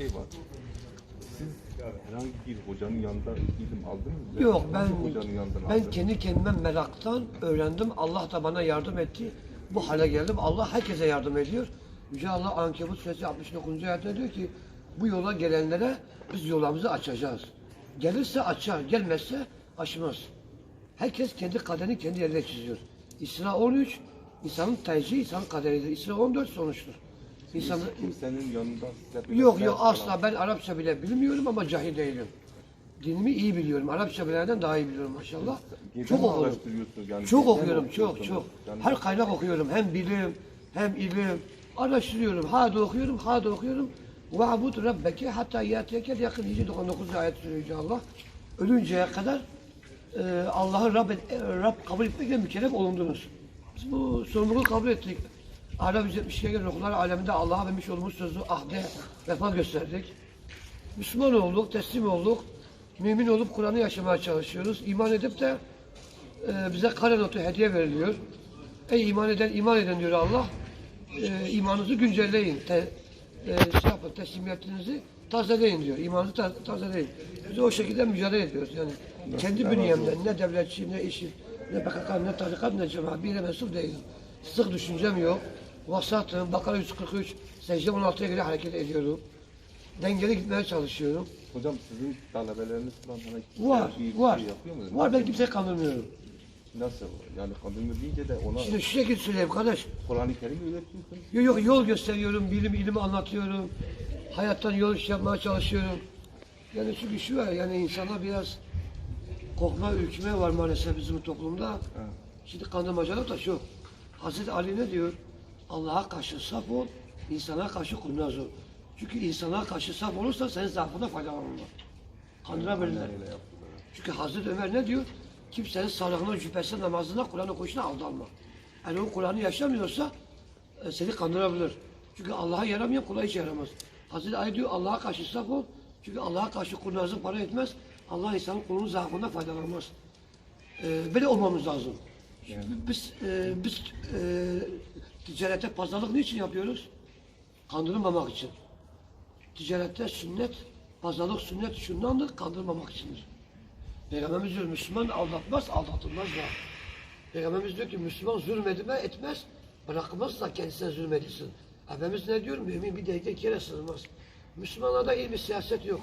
şey var. Siz herhangi bir hocanın yanında ilim aldınız mı? Yok ben Nasıl hocanın yanından ben aldınız? kendi kendime meraktan öğrendim. Allah da bana yardım etti. Bu hale geldim. Allah herkese yardım ediyor. Yüce Allah Ankebut suresi 69. ayette diyor ki bu yola gelenlere biz yolumuzu açacağız. Gelirse açar, gelmezse açmaz. Herkes kendi kaderini kendi yerine çiziyor. İsra 13, insanın tercihi insanın kaderidir. İsra 14 sonuçtur. İnsan... Kimsenin yanında size Yok yok asla falan. ben Arapça bile bilmiyorum ama cahil değilim. Dinimi iyi biliyorum. Arapça bilenlerden daha iyi biliyorum maşallah. Giden çok okuyorum. Yani çok okuyorum, çok çok. Yani... Her kaynak okuyorum. Hem bilim, hem ilim. Araştırıyorum. Ha da okuyorum, ha da okuyorum. Ve abud rabbeke hatta yatiyeke yakın 199 ayet söyleyince Allah. Ölünceye kadar e, Allah'ı Rab, Rab kabul etmekle mükellef olundunuz. Biz bu sorumluluğu kabul ettik. Alem 172 gelen okullar aleminde Allah'a vermiş olduğumuz sözü ahde vefa gösterdik. Müslüman olduk, teslim olduk. Mümin olup Kur'an'ı yaşamaya çalışıyoruz. İman edip de e, bize kare notu hediye veriliyor. Ey iman eden, iman eden diyor Allah. E, imanınızı güncelleyin. Te, e, şey yapın, teslimiyetinizi tazeleyin diyor. İmanınızı ta, tazeleyin. Biz o şekilde mücadele ediyoruz. Yani kendi bünyemden ne devletçi, ne işim, ne PKK, ne tarikat, ne cemaat bir mensup değilim. Sık düşüncem yok. Vasatım, Bakara 143, secde 16'ya göre hareket ediyorum. Dengeli gitmeye çalışıyorum. Hocam sizin talebeleriniz falan hani Var, bir var. Şey yapıyor mu? Var ben kimseyi kandırmıyorum. Nasıl? Yani kadını deyince de ona Şimdi şu şekilde söyleyeyim kardeş. Kur'an-ı Kerim öğretiyorsunuz. Yok, yok yol gösteriyorum, bilim ilimi anlatıyorum. Hayattan yol iş yapmaya çalışıyorum. Yani çünkü şu var yani insana biraz korkma, ürkme var maalesef bizim toplumda. Evet. Şimdi kandırmacalık da şu. Hazreti Ali ne diyor? Allah'a karşı saf ol, insana karşı kurnaz ol. Çünkü insana karşı saf olursa senin zaafına faydalanırlar. Kandırabilirler. Çünkü Hazreti Ömer ne diyor? Kimsenin sağlığına, cübbesine, namazına, Kur'an okuyuşuna aldanma. Yani o Kur'an'ı yaşamıyorsa e, seni kandırabilir. Çünkü Allah'a yaramayan kula hiç yaramaz. Hazreti Ali diyor Allah'a karşı saf ol. Çünkü Allah'a karşı kurnazın para etmez. Allah insanın kulunun zaafından faydalanmaz. E, böyle olmamos lazım. Şimdi Biz, e, biz e, ticarette pazarlık niçin yapıyoruz? Kandırılmamak için. Ticarette sünnet, pazarlık sünnet şundandır, kandırmamak içindir. Peygamberimiz diyor Müslüman aldatmaz, aldatılmaz da. Peygamberimiz diyor ki Müslüman zulmedime etmez, bırakmazsa kendisine zulmedilsin. Efendimiz ne diyor? Mümin bir delikte iki yere sığmaz. Müslümanlarda iyi bir siyaset yok.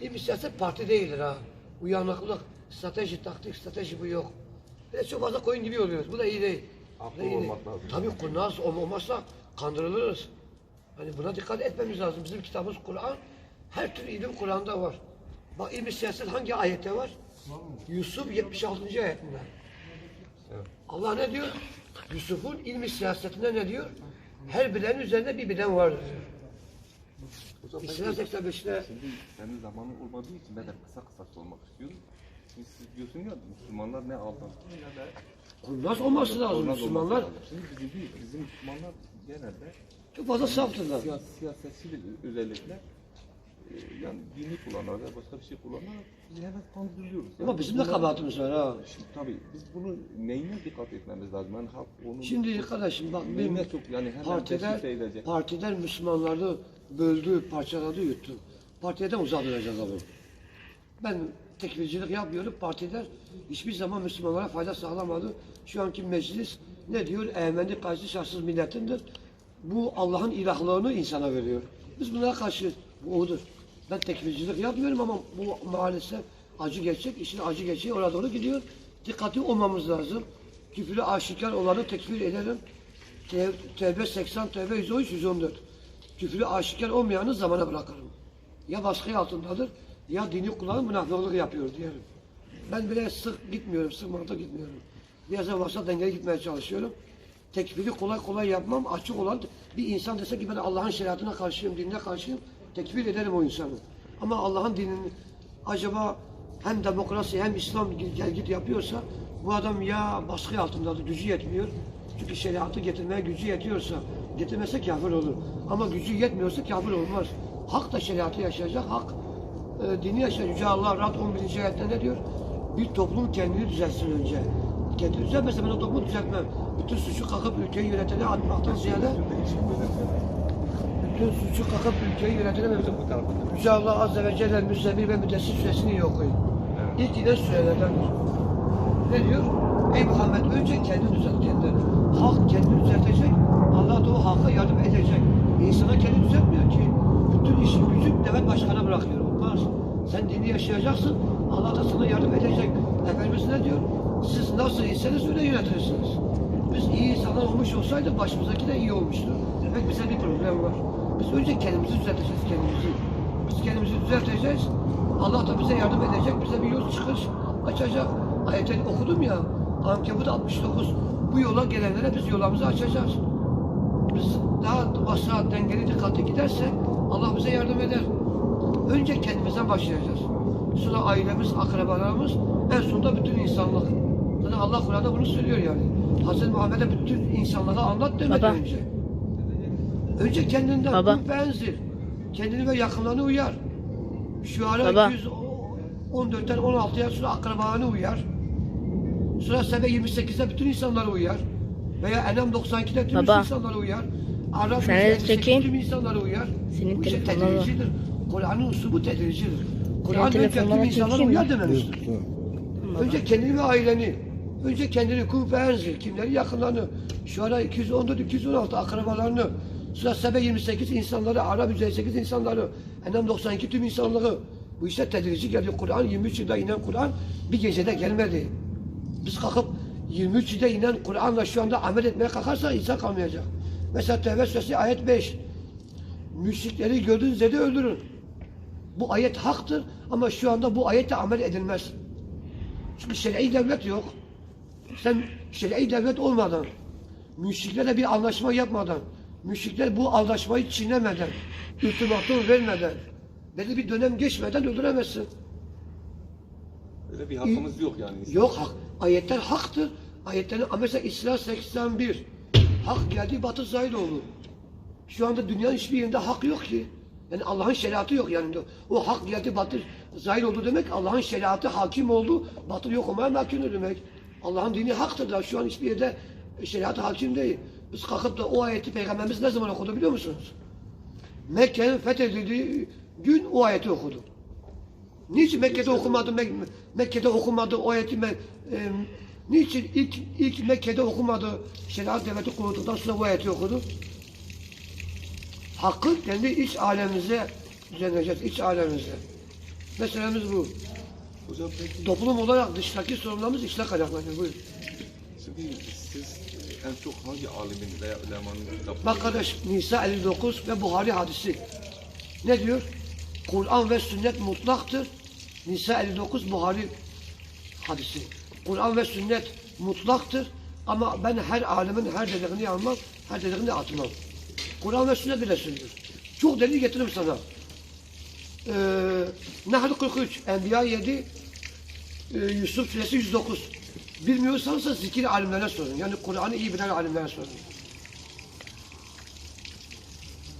İyi bir siyaset parti değildir ha. Uyanıklık, strateji, taktik, strateji bu yok. De çok fazla koyun gibi oluyoruz. Bu da iyi değil. Aklı Bu da iyi değil. olmak lazım. Tabii kurnaz olmazsa kandırılırız. Hani buna dikkat etmemiz lazım. Bizim kitabımız Kur'an. Her türlü ilim Kur'an'da var. Bak ilmi siyaset hangi ayette var? Yusuf 76. ayetinde. Evet. Allah ne diyor? Yusuf'un ilmi siyasetinde ne diyor? Her bilenin üzerinde bir bilen vardır diyor. Hocam İsra 85'te Şimdi senin zamanın olmadığı için ben de kısa kısa sormak istiyorum. Şimdi siz diyorsun ya Müslümanlar ne aldattı ya da kurnaz olması lazım Kurnaz Müslümanlar. olması lazım. Şimdi bizim, değil, bizim Müslümanlar genelde Çok fazla saftırlar. siya, siyasetçi özellikle e, yani dini kullananlar, başka bir şey kullananlar biz hemen kandırılıyoruz. Ama Yani bizim de bunlar- kabahatimiz var ha. Şimdi tabii biz bunu neyine dikkat etmemiz lazım? Yani halk onu Şimdi kardeşim bak benim neyine çok yani hemen partiler, partiler Müslümanları böldü, parçaladı, yuttu. Partiden uzak duracağız abi. Ben tekfircilik yapmıyorum. Partiler hiçbir zaman Müslümanlara fayda sağlamadı. Şu anki meclis ne diyor? Eğmenli karşı şahsız milletindir. Bu Allah'ın ilahlığını insana veriyor. Biz bunlara karşı bu odur. Ben tekfircilik yapmıyorum ama bu maalesef acı gerçek, işin acı gerçeği oraya doğru gidiyor. Dikkatli olmamız lazım. Küfürü aşikar olanı tekfir ederim. Te- Tevbe 80, Tevbe 113, 114. Küfürü aşikar olmayanı zamana bırakırım. Ya baskı altındadır ya dini kullanıp münafıklık yapıyor diyelim. Ben bile sık gitmiyorum, sık gitmiyorum. Biraz varsa dengeli gitmeye çalışıyorum. Tekfiri kolay kolay yapmam, açık olan bir insan dese ki ben Allah'ın şeriatına karşıyım, dinine karşıyım, tekfir ederim o insanı. Ama Allah'ın dinini acaba hem demokrasi hem İslam gel git yapıyorsa bu adam ya baskı altındadır, gücü yetmiyor. Çünkü şeriatı getirmeye gücü yetiyorsa, getirmese kafir olur. Ama gücü yetmiyorsa kafir olmaz. Hak da şeriatı yaşayacak, hak e, dini yaşayacak. Yüce Allah Rad 11. ayette ne diyor? Bir toplum kendini düzelsin önce. Kendi düzelmese ben o toplumu düzeltmem. Bütün suçu kalkıp ülkeyi yönetene atmaktan ziyade bütün suçu kalkıp ülkeyi tarafta. Yüce Allah Azze ve Celle Müzzemmil ve Müddessir suresini iyi okuyun. Evet. İlk inen surelerdendir. Ne diyor? Ey Muhammed önce kendini düzelt kendini. Halk kendini düzeltecek. Allah da o halka yardım edecek. İnsana kendi düzeltmiyor ki. Bütün işi gücü devlet başkana bırakıyor. Sen dini yaşayacaksın. Allah da sana yardım edecek. Efendimiz ne diyor? Siz nasıl iseniz öyle yönetirsiniz. Biz iyi insanlar olmuş olsaydı başımızdaki de iyi olmuştu. Demek bize bir problem var. Biz önce kendimizi düzelteceğiz kendimizi. Biz kendimizi düzelteceğiz. Allah da bize yardım edecek. Bize bir yol çıkış açacak. Ayetleri okudum ya. Ankebut 69. Bu yola gelenlere biz yolumuzu açacağız. Biz daha vasat, dengeli, dikkatli gidersek Allah bize yardım eder. Önce kendimizden başlayacağız. Sonra ailemiz, akrabalarımız, en sonunda bütün insanlık. Zaten Allah Kur'an'da bunu söylüyor yani. Hz. Muhammed'e bütün insanlara anlat demedi Baba. önce. Önce kendinden Baba. benzir. Kendini ve yakınlarını uyar. Şu ara Baba. 214'ten 16'ya sonra akrabalarını uyar. Sonra Sebe 28'de bütün insanlara uyar. Veya Enem 92'de tüm Baba. insanlara uyar. Arap Sen de 158'de çekeyim. tüm insanlara uyar. Senin Bu işte telefonuna bak. tedricidir. Kur'an'ın usubu tedricidir. Kur'an önce telefonuna tüm insanlara çekeyim uyar mi? dememiştir. Önce kendini ve aileni. Önce kendini kup ve enzil. Kimleri yakınlarını. Şu ara 214, 216 akrabalarını. Sonra Sebe 28 insanları, Arap 158 insanları. Enem 92 tüm insanları. Bu işte tedrici geldi. Kur'an 23 yılda inen Kur'an bir gecede gelmedi. Biz kalkıp 23 yılda inen Kur'an'la şu anda amel etmeye kalkarsa insan kalmayacak. Mesela Tevbe suresi ayet 5. Müşrikleri gördüğünüz yerde öldürün. Bu ayet haktır ama şu anda bu ayetle amel edilmez. Çünkü şer'i devlet yok. Sen şer'i devlet olmadan, müşriklerle bir anlaşma yapmadan, müşrikler bu anlaşmayı çiğnemeden, ultimatum vermeden, belli bir dönem geçmeden öldüremezsin. Öyle bir hakkımız yok yani. Yok hak. Ayetler haktır. Ayetlerin mesela İsra 81. Hak geldi batı zahil oldu. Şu anda dünyanın hiçbir yerinde hak yok ki. Yani Allah'ın şeriatı yok yani. O hak geldi batı zahil oldu demek Allah'ın şeriatı hakim oldu. Batıl yok olmaya mahkumdur demek. Allah'ın dini haktır da şu an hiçbir yerde şeriatı hakim değil. Biz kalkıp da o ayeti Peygamberimiz ne zaman okudu biliyor musunuz? Mekke'nin fethedildiği gün o ayeti okudu. Niçin Mekke'de okumadı, Mek- Mekke'de okumadı o ayeti, e, niçin ilk, ilk Mekke'de okumadı, şeriat devleti kurulduktan sonra bu ayeti okudu? Hakkı kendi iç alemize düzenleyeceğiz, iç alemize. Meselemiz bu. Hocam peki Toplum olarak dıştaki sorunlarımız içte kaynaklanıyor. Buyurun. şimdi siz en çok hangi alimin veya ulemanın kitaplarını... Bak kardeş Nisa 59 ve Buhari hadisi. Ne diyor? Kur'an ve sünnet mutlaktır. Nisa 59 Buhari hadisi. Kur'an ve sünnet mutlaktır. Ama ben her alimin her dediğini almam, her dediğini atmam. Kur'an ve sünnet bile söylüyor. Çok delil getiririm sana. Ee, Nahl 43, Enbiya 7, e, Yusuf suresi 109. Bilmiyorsanız zikir alimlerine sorun. Yani Kur'an'ı iyi bilen alimlere sorun.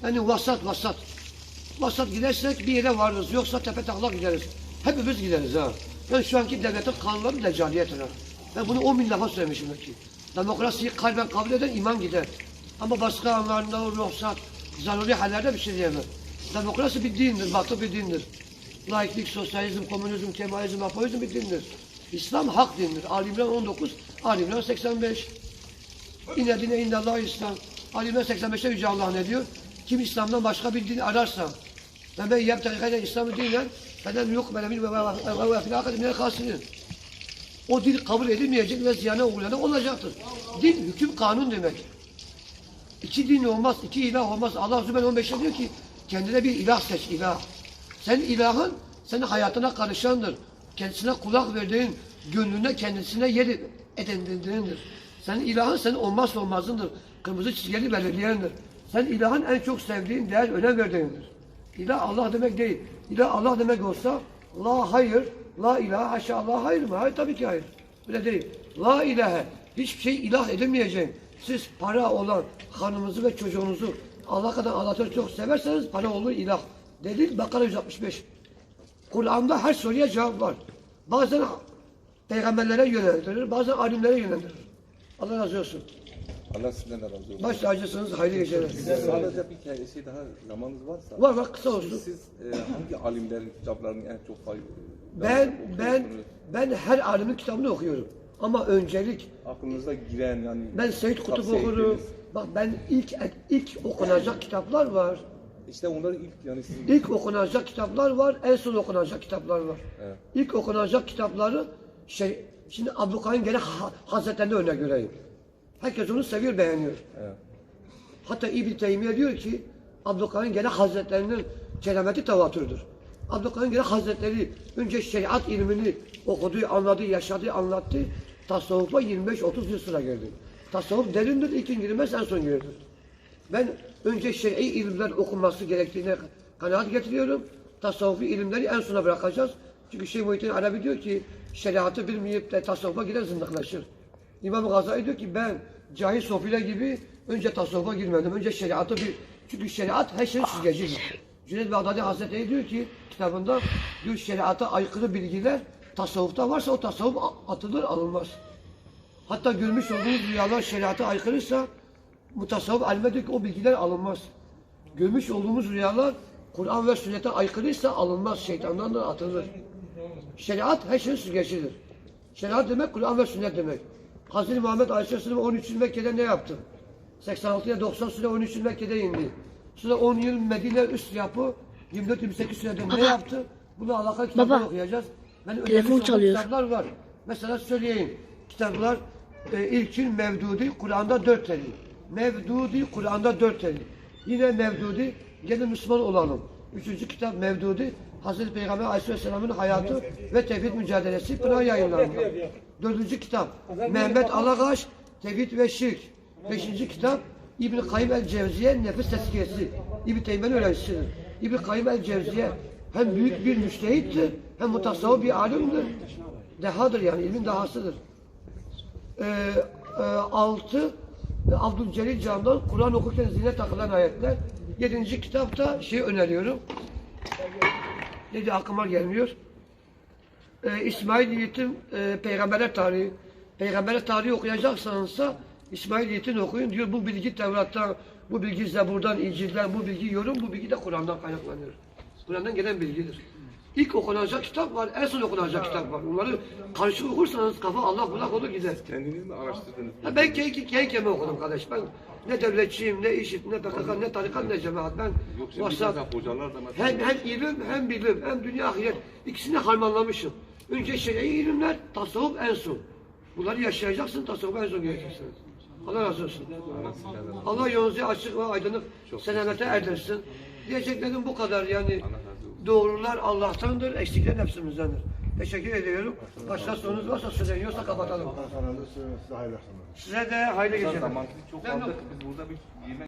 Yani vasat vasat. Vasat gidersek bir yere varırız. Yoksa tepe taklak gideriz. Hepimiz gideriz ha. Yani şu anki devletin kanunları deccaliyettir ha. Ben bunu 10 bin defa söylemişim belki. Demokrasiyi kalben kabul eden iman gider. Ama başka anlarında o ruhsat, zaruri hallerde bir şey diyemem. Demokrasi bir dindir, batı bir dindir. Laiklik, sosyalizm, komünizm, kemalizm, apoizm bir dindir. İslam hak dindir. Ali İmran 19, Ali İmran 85. İnne dine indallah İslam. Ali İmran 85'te Yüce Allah ne diyor? Kim İslam'dan başka bir din ararsa ve ben yebtegi gayre İslam'ı dinen feden yok melemin ve ve fil akadi minel. O din kabul edilmeyecek ve ziyana uğrayan olacaktır. Din hüküm kanun demek. İki din olmaz, iki ilah olmaz. Allah Zübel 15'te diyor ki kendine bir ilah seç, ilah. Sen ilahın senin hayatına karışandır. Kendisine kulak verdiğin, gönlüne kendisine yer edindirdiğindir. Senin ilahın senin olmazsa olmazındır. Kırmızı çizgileri belirleyendir. Sen ilahın en çok sevdiğin, değer, önem verdiğindir. İlah Allah demek değil. İlah Allah demek olsa la hayır, la ilahe haşa Allah hayır mı? Hayır tabii ki hayır. Öyle değil. La ilahe. Hiçbir şey ilah edilmeyeceğim. Siz para olan hanımınızı ve çocuğunuzu Allah kadar Allah'ı çok severseniz para olur ilah. Dedi Bakara 165. Kur'an'da her soruya cevap var. Bazen peygamberlere yönlendirir, bazen alimlere yönlendirir. Allah razı olsun. Allah sizden de razı olsun. Baş tacısınız, hayırlı geceler. Sadece bir kere şey daha zamanınız varsa. Var var kısa olsun. Siz, siz e, hangi alimlerin kitaplarını en çok fay- Ben ben ben her alimin kitabını okuyorum. Ama öncelik aklınıza giren yani ben Seyyid Kutup okurum. Bak ben ilk ilk okunacak kitaplar var. İşte onları ilk yani sizin İlk okunacak kitaplar var, en son okunacak kitaplar var. Evet. İlk okunacak kitapları şey şimdi Abdülkadir gene ha, Hazretlerine örnek vereyim. Herkes onu seviyor, beğeniyor. Evet. Hatta İbn Teymiye diyor ki Abdülkadir gene Hazretlerinin kerameti tevatürdür. Abdülkadir gene Hazretleri önce şeriat ilmini okudu, anladı, yaşadı, anlattı. Tasavvufa 25-30 yıl sıra girdi. Tasavvuf derindir, ilk girmez en son girer. Ben önce şer'i ilimler okunması gerektiğine kanaat getiriyorum. Tasavvufi ilimleri en sona bırakacağız. Çünkü Şeyh Muhittin Arabi diyor ki şeriatı bilmeyip de tasavvufa giren zındıklaşır. İmam Gazali diyor ki ben cahil sofiler gibi önce tasavvufa girmedim. Önce şeriatı bir... Çünkü şeriat her şeyin süzgecidir. Cüneyd Bağdadi Hazretleri diyor ki kitabında diyor şeriata aykırı bilgiler tasavvufta varsa o tasavvuf atılır alınmaz. Hatta görmüş olduğunuz rüyalar şeriata aykırıysa mutasavvıf alime diyor ki o bilgiler alınmaz. Görmüş olduğumuz rüyalar Kur'an ve sünnete aykırıysa alınmaz. Şeytandan da atılır. Şeriat her şeyin süzgecidir. Şeriat demek Kur'an ve sünnet demek. Hazreti Muhammed Aleyhisselam 13 yıl Mekke'de ne yaptı? 86 ya 90 süre 13 yıl Mekke'de indi. Sonra 10 yıl Medine üst yapı 24-28 sürede ne yaptı? Bunu alakalı kitaplar Baba, okuyacağız. Ben telefon çalıyor. Kitaplar var. Mesela söyleyeyim. Kitaplar e, ilkin Mevdudi Kur'an'da dört teli. Mevdudi Kur'an'da dört teli. Yine Mevdudi gelin Müslüman olalım. Üçüncü kitap Mevdudi Hazreti Peygamber Aleyhisselam'ın hayatı ve tevhid mücadelesi Pınar yayınlarında. Dördüncü kitap Mehmet Alagaş Tevhid ve Şirk. Beşinci kitap İbn-i Kayyim el-Cevziye Nefis Tezkiyesi. İbn-i Teymiye'nin öğrencisidir. İbn-i Kayyim el-Cevziye hem büyük bir müştehittir hem mutasavvıf bir alimdir. Dehadır yani ilmin dahasıdır. Ee, e, altı Abdülcelil Can'dan Kur'an okurken zihne takılan ayetler. Yedinci kitapta şey öneriyorum. Neydi aklıma gelmiyor. Ee, İsmail Yiğit'in e, Peygamberler Tarihi. Peygamberler Tarihi okuyacaksanızsa İsmail Yiğit'in okuyun. Diyor bu bilgi Tevrat'tan, bu bilgi Zebur'dan, İncil'den, bu bilgi yorum, bu bilgi de Kur'an'dan kaynaklanıyor. Kur'an'dan gelen bilgidir. İlk okunacak kitap var, en son okunacak kitap var. Bunları karşı okursanız kafa Allah bulak olur gider. kendiniz mi araştırdınız? Ha ben kendi okudum kardeş. Ben ne devletçiyim, ne işit, ne PKK, ne tarikat, ne cemaat. Ben Yok şimdi WhatsApp, mesela hocalar da mesela hem, hem ilim hem bilim hem dünya ahiret ikisini harmanlamışım. Önce şer'i ilimler, tasavvuf en son. Bunları yaşayacaksın, tasavvuf en son göreceksin. Allah razı olsun. Allah yolunuzu açık ve aydınlık selamete erdirsin. Diyeceklerim bu kadar yani. Doğrular Allah'tandır, eksikler nefsimizdendir. Teşekkür ediyorum. Başka sorunuz varsa süren yoksa kapatalım. Size hayırlı akşamlar. Size de hayırlı geceler. Ben de-. Biz burada bir yemek